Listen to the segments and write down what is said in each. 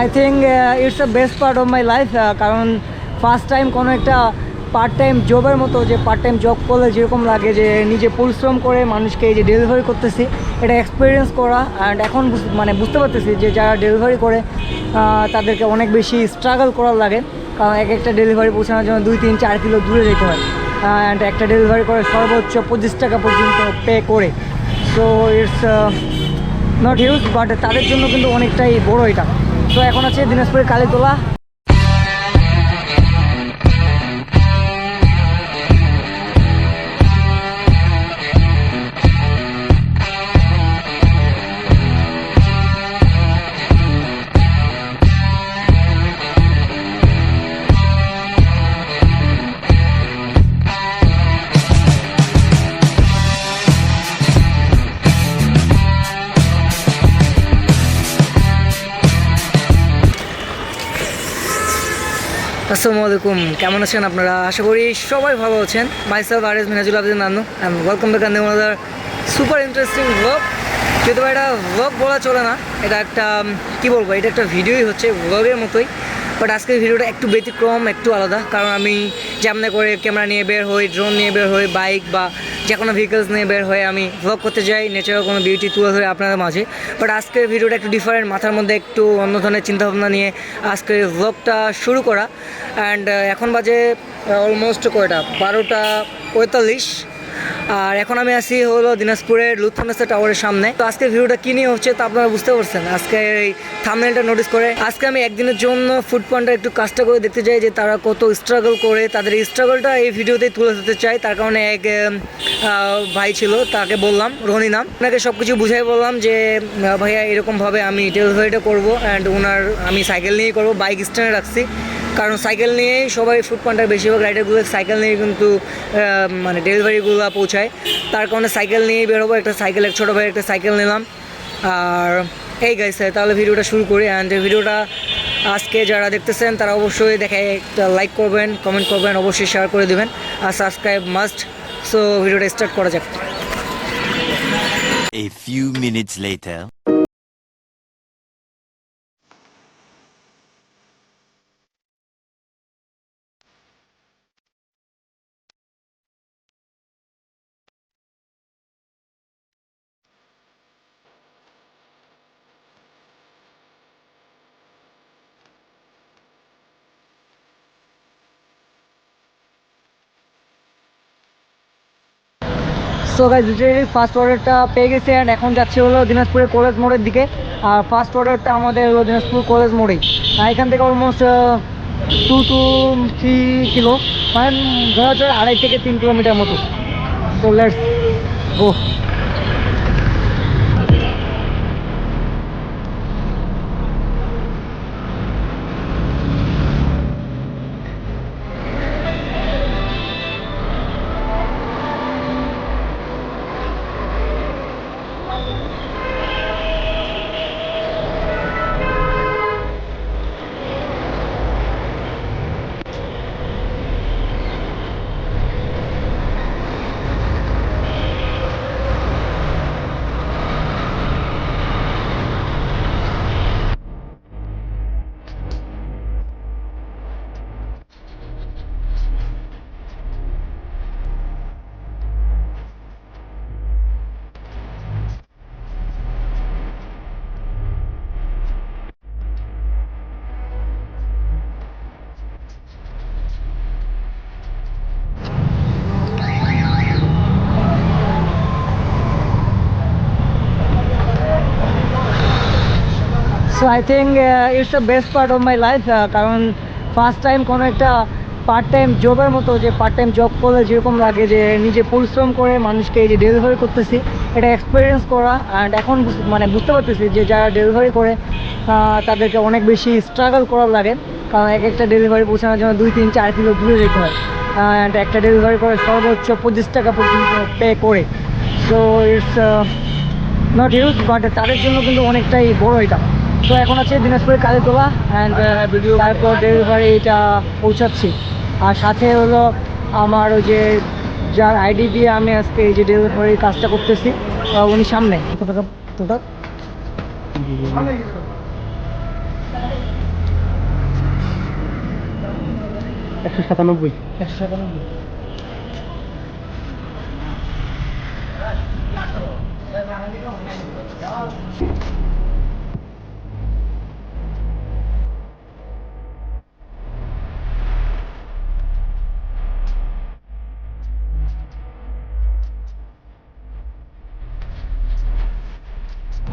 I think it's the best part of my life কারণ first time কোনো একটা part time জবের মতো, যে পার্ট টাইম জব করলে যেরকম লাগে যে নিজে পরিশ্রম করে মানুষকে যে ডেলিভারি করতেছি, এটা এক্সপিরিয়েন্স করা অ্যান্ড এখন মানে বুঝতে পারতেছি যে যারা ডেলিভারি করে তাদেরকে অনেক বেশি স্ট্রাগল করার লাগে, কারণ এক একটা ডেলিভারি পৌঁছানোর জন্য দুই, তিন, চার কিলো দূরে যেতে হয় অ্যান্ড একটা ডেলিভারি করে সর্বোচ্চ পঁচিশ টাকা পর্যন্ত পে করে। So it's not huge but তাদের জন্য কিন্তু অনেকটাই বড় এটা। তো এখন আছে দিনাজপুরের কালীতলা। আসসালামু আলাইকুম কেমন আছেন আপনারা? আশা করি সবাই ভালো আছেন। Myself R S Minajul Abdin Nanu and welcome back and another super interesting blog বা এটা ব্লগ বলা চলে না, এটা একটা কি বলব? এটা একটা ভিডিওই হচ্ছে ব্লগের মতোই। বাট আজকের ভিডিওটা একটু ব্যতিক্রম, একটু আলাদা। কারণ আমি যেমন করে ক্যামেরা নিয়ে বের হই ড্রোন নিয়ে বের হই বাইক বা যে কোনো ভেহিকলস নিয়ে বের হয়ে আমি ব্লগ করতে যাই নেচারাল কোনো বিউটি তুলে ধরে আপনাদের মাঝে। বাট আজকের ভিডিওটা একটু ডিফারেন্ট মাথার মধ্যে একটু অন্য ধরনের চিন্তাভাবনা নিয়ে আজকের ব্লগটা শুরু করা। অ্যান্ড এখন বাজে অলমোস্ট কয়টা? বারোটা পঁয়তাল্লিশ। আর এখন আমি আছি হলো দিনাজপুরের লুৎফানেসা টাওয়ারের সামনে। তো আজকের ভিডিওটা কী নিয়ে হচ্ছে তা আপনারা বুঝতে পারছেন। আজকে এই থামনেলটা নোটিস করে আজকে আমি একদিনের জন্য ফুড পয়েন্টটা একটু কাজটা করে দেখতে চাই যে তারা কত স্ট্রাগল করে, তাদের স্ট্রাগলটা এই ভিডিওতেই তুলে ধরতে চাই। তার কারণে এক ভাই ছিল, তাকে বললাম রনি নাম। ওনাকে সব কিছু বুঝাই বললাম যে, ভাইয়া, এরকমভাবে আমি ডেলিভারিটা করব অ্যান্ড ওনার আমি সাইকেল নিয়েই করব বাইক স্ট্যান্ডে রাখছি। কারণ সাইকেল নিয়েই সবাই ফুড পয়েন্টের বেশিরভাগ রাইডারগুলো সাইকেল নিয়ে কিন্তু মানে ডেলিভারিগুলো পৌঁছায়। তার কারণে সাইকেল নিয়েই বেরোবো, একটা সাইকেল, এক ছোটো ভাই একটা সাইকেল নিলাম। আর, এই গাইছে তাহলে ভিডিওটা শুরু করি। অ্যান্ড ভিডিওটা আজকে যারা দেখতেছেন, তারা অবশ্যই দেখে একটা লাইক করবেন কমেন্ট করবেন, অবশ্যই শেয়ার করে দেবেন। আর সাবস্ক্রাইব মাস্ট সো ভিডিওটা স্টার্ট করা যাক। A few minutes later. So guys literally first অর্ডারটা পেয়ে গেছে অ্যান্ড এখন যাচ্ছে হলো দিনাজপুরের কলেজ মোড়ের দিকে। আর ফার্স্ট অর্ডারটা আমাদের হলো দিনাজপুর কলেজ মোড়ে আর এখান থেকে almost two two three kilo মানে ধরা যায় আড়াই থেকে তিন কিলোমিটার মতো। তো let's go so I think it's the best part of my life কারণ ফার্স্ট টাইম কোনো একটা পার্ট টাইম জবের মতো, যে পার্ট টাইম জব করলে যেরকম লাগে যে নিজে পরিশ্রম করে মানুষকে এই যে ডেলিভারি করতেছি, এটা এক্সপিরিয়েন্স করা অ্যান্ড এখন মানে বুঝতে পারতেছি যে যারা ডেলিভারি করে তাদেরকে অনেক বেশি স্ট্রাগল করার লাগে, কারণ এক একটা ডেলিভারি পৌঁছানোর জন্য দুই তিন চার কিলো দূরে যেতে হয় অ্যান্ড একটা ডেলিভারি করে সর্বোচ্চ পঁচিশ টাকা পর্যন্ত পে করে। So it's not huge but তাদের জন্য কিন্তু অনেকটাই বড় এটা। তো এখন আছে দিনাজপুরের কালীতলা অ্যান্ড তারপর ডেলিভারি এটা পৌঁছাচ্ছি। আর সাথে হলো আমার ওই যে যার আইডি দিয়ে আমি আজকে এই যে ডেলিভারির কাজটা করতেছি উনি সামনে। কত টাকা টোটাল একশো সাতানব্বই। একশো সাতানব্বই।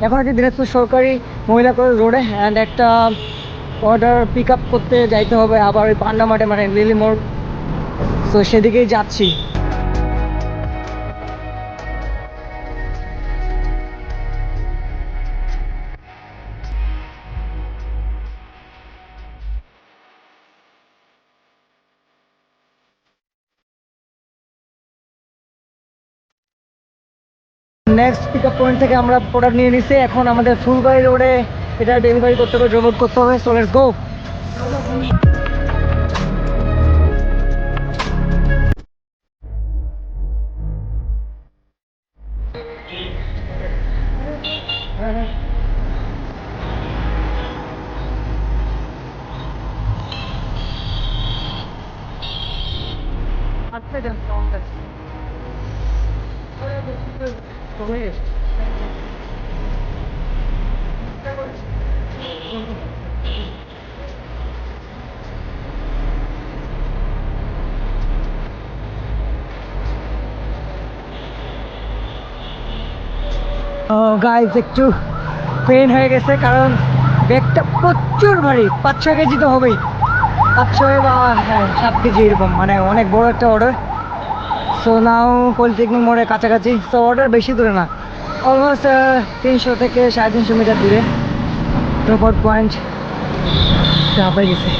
এখন আছে দিনাজপুর সরকারি মহিলা কলেজ রোডে অ্যান্ড একটা অর্ডার পিক আপ করতে যাইতে হবে আবার ওই পান্ডা মাঠে মানে লিলি মোড়। তো সেদিকেই যাচ্ছি। নেক্সট পিক আপ পয়েন্ট থেকে আমরা প্রোডাক্ট নিয়ে নিছি। এখন আমাদের ফুলবাড়ি রোডে এটা ডেলিভারি করতে হবে ড্রপ করতে হবে। সো লেটস গো গাইজ একটু পেন হয়ে গেছে কারণ ব্যাগটা প্রচুর ভারী পাঁচ ছ কেজি তো হবেই। পাঁচ ছয় বা হ্যাঁ সাত কেজি এরকম মানে অনেক বড় একটা অর্ডার সো নাও পলিটেকনিক মোড়ের কাছাকাছি। সো অর্ডার বেশি দূরে না। অলমোস্ট তিনশো থেকে সাড়ে তিনশো মিটার দূরে। ড্রপ আউট পয়েন্ট চাপে গেছে।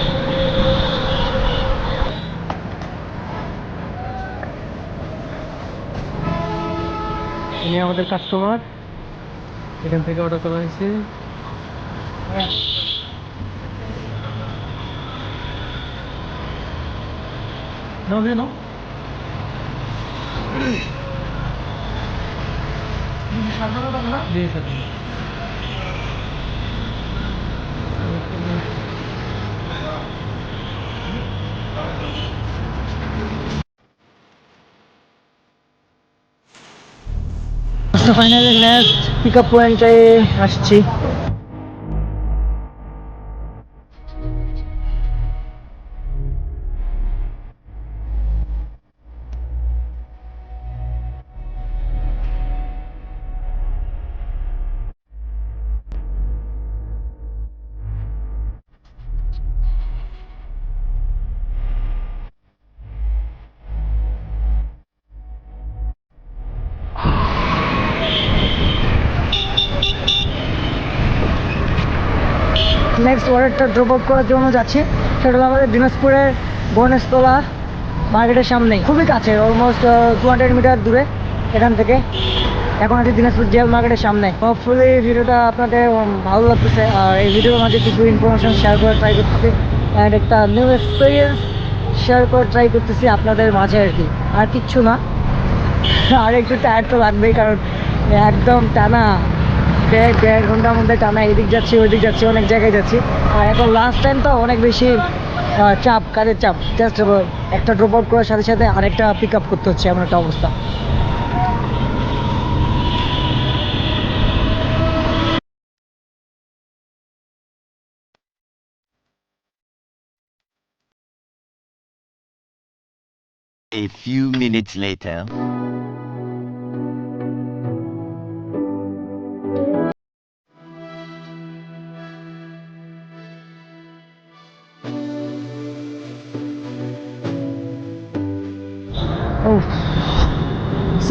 ইনি আমাদের কাস্টমার এখান থেকে অর্ডার করা হয়েছে। সাথে তো ফাইনালি নেক্সট পিক আপ পয়েন্টে আসছি নেক্সট ওয়ার্ডটা ড্রপ আউট করার জন্য যাচ্ছি। সেটা হলো আমাদের দিনাজপুরের গণেশতলা মার্কেটের সামনেই। খুবই কাছে অলমোস্ট টু হান্ড্রেড মিটার দূরে এখান থেকে। এখন আছে দিনাজপুর জেল মার্কেটের সামনে। হোপফুলি ভিডিওটা আপনাদের ভালো লাগতেছে। আর এই ভিডিওর মাঝে কিছু ইনফরমেশন শেয়ার করার ট্রাই করতেছি। অ্যান্ড একটা নিউ এক্সপিরিয়েন্স শেয়ার করার ট্রাই করতেছি আপনাদের মাঝে আর কি। আর কিচ্ছু না। আর একটু টায়ার তো লাগবেই, কারণ একদম টানা দেড় দেড় ঘণ্টার মধ্যে টানা এদিক যাচ্ছি ওইদিক যাচ্ছি, অনেক জায়গায় যাচ্ছি। আর এখন লাস্ট টাইম তো অনেক বেশি চাপ, কাজের চাপ। জাস্ট একটা ড্রপ আউট করার সাথে সাথে আরেকটা পিক আপ করতে হচ্ছে, এমন একটা অবস্থা। A few minutes later.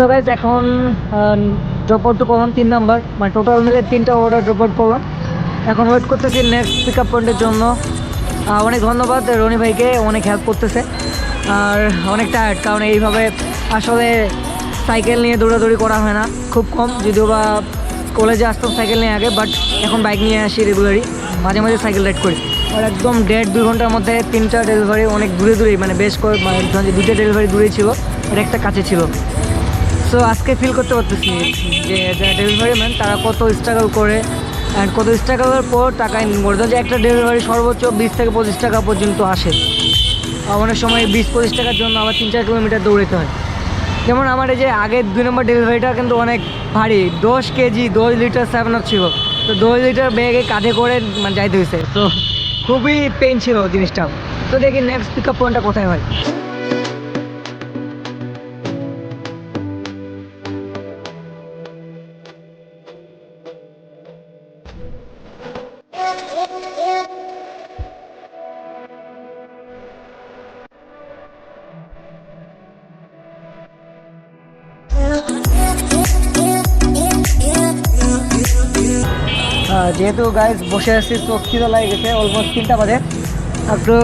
So guys এখন ড্রপ আউট করলাম তিন নাম্বার মানে টোটাল মিলে তিনটা অর্ডার ড্রপ আউট করলাম। এখন ওয়েট করতেছি নেক্সট পিক আপ পয়েন্টের জন্য। অনেক ধন্যবাদ রনি ভাইকে, অনেক হেল্প করতেছে। আর অনেক টায়ার্ড কারণ এইভাবে আসলে সাইকেল নিয়ে দৌড়াদৌড়ি করা হয় না। খুব কম, যদিও বা কলেজে আসতাম সাইকেল নিয়ে আগে বাট এখন বাইক নিয়ে আসি রেগুলারই মাঝে মাঝে সাইকেল রাইড করি। আর একদম দেড় দুই ঘণ্টার মধ্যে তিনটা ডেলিভারি অনেক দূরে দূরেই মানে বেশ করে মানে দুইটা ডেলিভারি দূরেই ছিল আর একটা কাছে ছিল। সো আজকে ফিল করতে পারতেছি যে যারা ডেলিভারি ম্যান তারা কত স্ট্রাগল করে অ্যান্ড কত স্ট্রাগলের পর টাকা ইনকাম করে যে একটা ডেলিভারি সর্বোচ্চ বিশ থেকে পঁচিশ টাকা পর্যন্ত আসে। অনেক সময় বিশ পঁচিশ টাকার জন্য আবার তিন চার কিলোমিটার দৌড়াতে হয়। যেমন আমার এই যে আগের দুই নম্বর ডেলিভারিটা কিন্তু অনেক ভারী। দশ কেজি দশ লিটার সেভেন আপ ছিল। তো দশ লিটার ব্যাগে কাঁধে করে মানে যাইতে হয়েছে তো খুবই পেন ছিল জিনিসটা। তো দেখি নেক্সট পিক আপ পয়েন্টটা কোথায় হয়। যেহেতু গাইজ বসে আছি চোখ খিদে লাগে গেছে অলমোস্ট তিনটা বাজে। একটু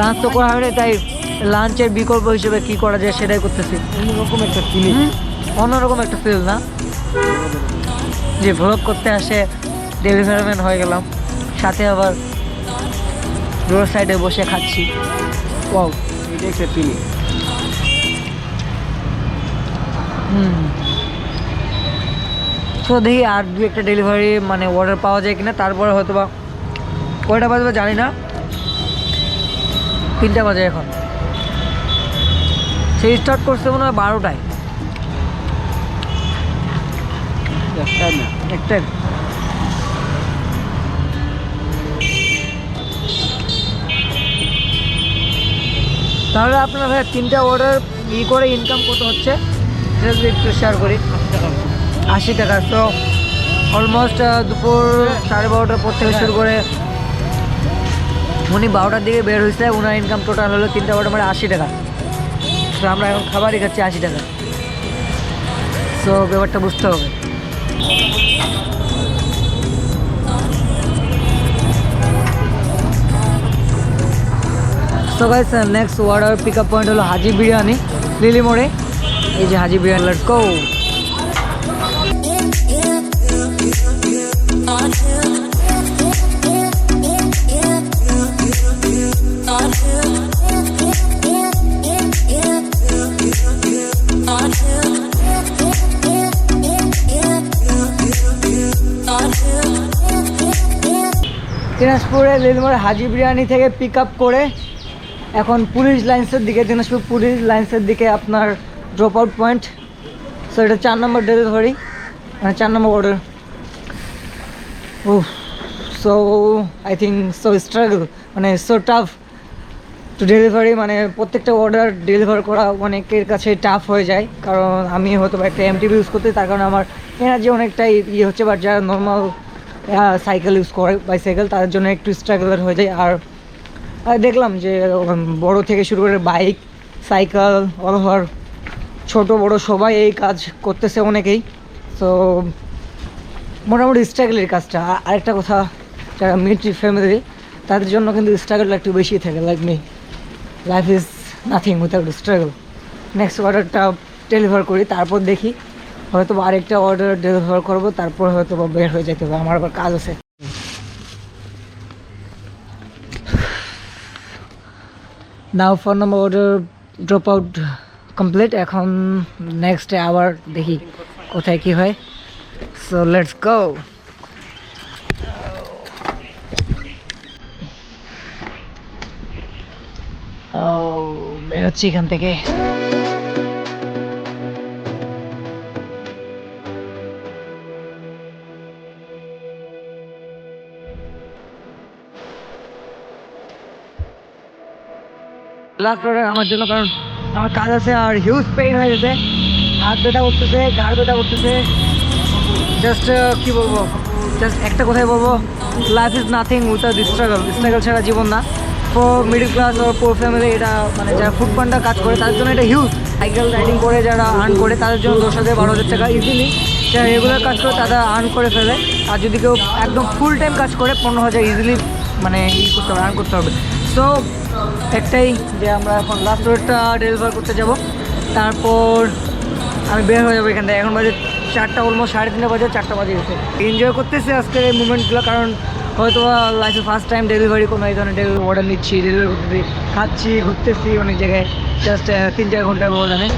লাঞ্চ তো করা হয়নি তাই লাঞ্চের বিকল্প হিসেবে কি করা যায় সেটাই করতেছি। অন্যরকম একটা ফিল অন্যরকম একটা ফিল না? যে ভ্লগ করতে আসে ডেলিভারি ম্যান হয়ে গেলাম। সাথে আবার রোড সাইডে বসে খাচ্ছি। ওয়াও এটা একটা ফিলিং হুম। তো দেখি আর দু একটা ডেলিভারি মানে অর্ডার পাওয়া যায় কিনা তারপরে হয়তো বা কয়টা বাজবে জানি না। তিনটা বাজে এখন। সেই স্টার্ট করছে মনে হয় বারোটায়। একটাই তাহলে আপনার ভাই তিনটা অর্ডার ই করে ইনকাম কত হচ্ছে? সেটা একটু শেয়ার করি। আশি টাকা। তো অলমোস্ট দুপুর সাড়ে বারোটার পর থেকে শুরু করে উনি বারোটার দিকে বের হয়েছে। ওনার ইনকাম টোটাল হলো তিনটা বারোটা মানে আশি টাকা। তো আমরা এখন খাবারই খাচ্ছি আশি টাকা। সো ব্যাপারটা বুঝতে হবে। So guys next order pick up point হলো হাজি বিরিয়ানি, লিলি মোড়ে। এই যে হাজি বিরিয়ানি লেটস গো দিনাজপুরে লিলমোড় হাজি বিরিয়ানি থেকে পিক আপ করে এখন পুলিশ লাইন্সের দিকে, দিনাজপুর পুলিশ লাইন্সের দিকে আপনার ড্রপ আউট পয়েন্ট সো এটা চার নম্বর ডেলিভারি মানে চার number order O so I think so struggle মানে সো টাফ টু ডেলিভারি মানে প্রত্যেকটা অর্ডার ডেলিভার করা অনেকের কাছে টাফ হয়ে যায়। কারণ আমি হয়তো একটা এমটিভি ইউজ করতে, তার কারণে আমার এনার্জি অনেকটাই ইয়ে হচ্ছে বাট যারা নর্মাল সাইকেল ইউজ করে বাইসাইকেল তাদের জন্য একটু স্ট্রাগলার হয়ে যায়। আর দেখলাম যে বড় থেকে শুরু করে বাইক সাইকেল অল ওভার ছোটো, বড় সবাই এই কাজ করতেছে অনেকেই। তো মোটামুটি স্ট্রাগলের কাজটা। আর আরেকটা কথা, যারা মিলিটারি ফ্যামিলি তাদের জন্য কিন্তু স্ট্রাগলটা একটু বেশি থাকে like me life is nothing without struggle next অর্ডারটা ডেলিভার করি, তারপর দেখি। হয়তো আরেকটা অর্ডার ডেলিভার করব, তারপর হয়তো বা বের হয়ে যেতে হবে। আমার আবার কাজ আছে। Now phone number order drop out complete এখন নেক্সটে আবার দেখি কোথায় কি হয়। সো লেটস গো বেরোচ্ছি এখান থেকে। লাস্ট অর্ডার আমার জন্য, কারণ আমার কাজ আছে আর হিউজ পেইন হয়ে গেছে। হাত ব্যথা করতেছে ঘাড় ব্যথা করতেছে। জাস্ট কি বলব? জাস্ট একটা কথাই বলব life is nothing without struggle struggle ছাড়া জীবন না। For middle class or poor family এটা মানে যারা ফুড পান্ডা কাজ করে, তাদের জন্য এটা হিউজ সাইকেল রাইডিং করে, যারা আর্ন করে, তাদের জন্য দশ হাজার, বারো হাজার টাকা ইজিলি যারা রেগুলার কাজ করে, তারা আর্ন করে ফেলে। আর যদি কেউ একদম ফুল টাইম কাজ করে, পনেরো হাজার ইজিলি মানে ই করতে হবে আর্ন করতে হবে। সো একটাই যে আমরা এখন লাস্ট রোডটা ডেলিভার করতে যাব। তারপর আমি বের হয়ে যাব এখান থেকে। এখন বাজে চারটা অলমোস্ট সাড়ে তিনটা বাজে, চারটা বাজে গেছে। এনজয় করতেছি আজকের এই মুভমেন্টগুলো কারণ হয়তো লাইফে ফার্স্ট টাইম ডেলিভারি কোনো এই ধরনের ডেলিভারি অর্ডার নিচ্ছি ডেলিভারি করতেছি, খাচ্ছি, ঘুরতেছি অনেক জায়গায়। জাস্ট তিন চার ঘণ্টার ব্যবধানে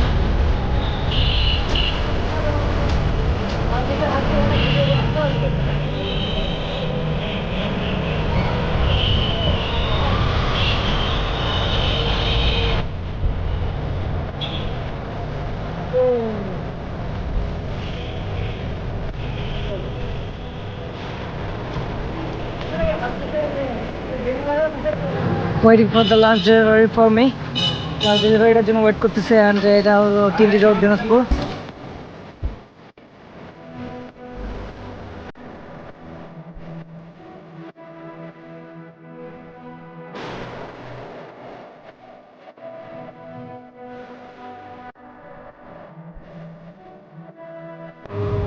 waiting for the last delivery for me last ডেলিভারিটার জন্য ওয়েট করতেছে অ্যান্ড এটা হলো Tili road Dinajpur.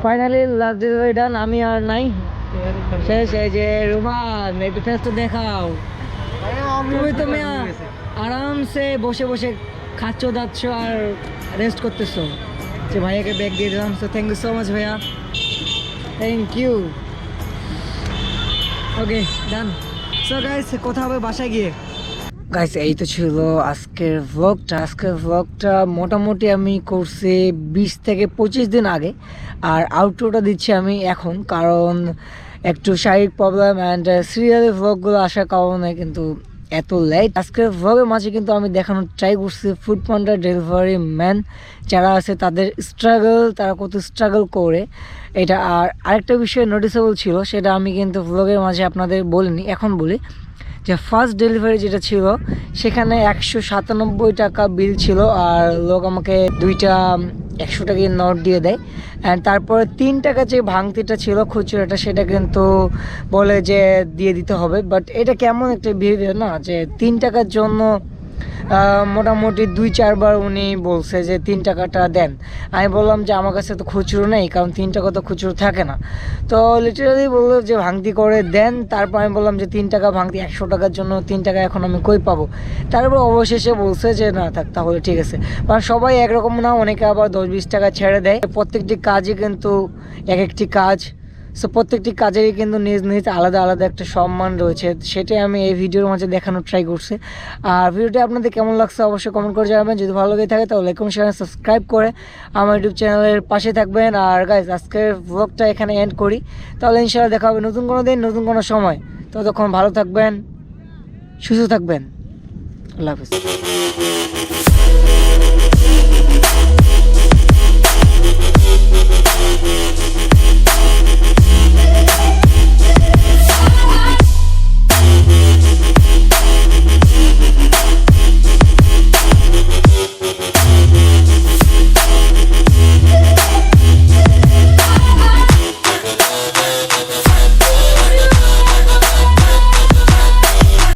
Finally last delivery done আমি আর নাই। শেষ, এই যে রুমান একটু ফেসটা দেখাও। তুমি তো মিয়া আরামসে বসে বসে খাচ্ছ যাচ্ছ আর রেস্ট করতেছো। যে ভাইয়াকে ব্যাগ দিয়ে দিলাম। So thank you so much ভাইয়া। Thank you okay done so guys কথা হবে বাসায় গিয়ে। গাইস এই তো ছিল আজকের ভ্লগটা আজকের ভ্লগটা মোটামুটি আমি করছি বিশ থেকে পঁচিশ দিন আগে। আর আউটরোটা দিচ্ছি আমি এখন। কারণ একটু শারীরিক প্রবলেম অ্যান্ড সিরিয়ালি ভ্লগগুলো আসার কারণে কিন্তু এত লাইট আজকের ভ্লগের মাঝে কিন্তু আমি দেখানোর ট্রাই করছি ফুড পান্ডার ডেলিভারি ম্যান যারা আছে তাদের স্ট্রাগল তারা কত স্ট্রাগল করে। এটা আর আরেকটা বিষয় নোটিসেবল ছিল, সেটা আমি কিন্তু ভ্লগের মাঝে আপনাদের বলিনি, এখন বলি। যে ফার্স্ট ডেলিভারি যেটা ছিল, সেখানে একশো সাতানব্বই টাকা বিল ছিল আর লোক আমাকে দুইটা, একশো টাকা নোট দিয়ে দেয়। অ্যান্ড তারপরে তিন টাকা যে ভাঙতিটা ছিল, খুচরোটা, সেটা কিন্তু বলে যে দিয়ে দিতে হবে। বাট এটা কেমন একটা বিহেভিয়ার না? যে তিন টাকার জন্য মোটামুটি দুই, চারবার উনি বলছে যে তিন টাকাটা দেন। আমি বললাম যে, আমার কাছে তো খুচরো নেই, কারণ তিন টাকা তো খুচরো থাকে না। তো লিটারালি বলল যে, ভাঙতি করে দেন। তারপর আমি বললাম যে, তিন টাকা ভাঙতি, একশো টাকার জন্য তিন টাকা এখন আমি কই পাবো? তারপর অবশেষে বলছে যে, না, থাক, তাহলে ঠিক আছে। কারণ সবাই একরকম না, অনেকে আবার দশ, বিশ টাকা ছেড়ে দেয়। প্রত্যেকটি কাজই কিন্তু এক একটি কাজ। সো প্রত্যেকটি কাজেরই কিন্তু নিজ নিজ আলাদা আলাদা একটা সম্মান রয়েছে। সেটাই আমি এই ভিডিওর মাঝে দেখানোর ট্রাই করছি। আর ভিডিওটি আপনাদের কেমন লাগছে অবশ্যই কমেন্ট করে জানাবেন। যদি ভালো লেগে থাকে তাহলে লাইক শেয়ার সাবস্ক্রাইব করে আমার ইউটিউব চ্যানেলের পাশে থাকবেন। আর গাইজ আজকের ব্লগটা এখানে এন্ড করি। তাহলে ইনশাআল্লাহ দেখা হবে নতুন কোনো দিন, নতুন কোনো সময়। ততক্ষণ ভালো থাকবেন, সুস্থ থাকবেন। আল্লাহ হাফিজ।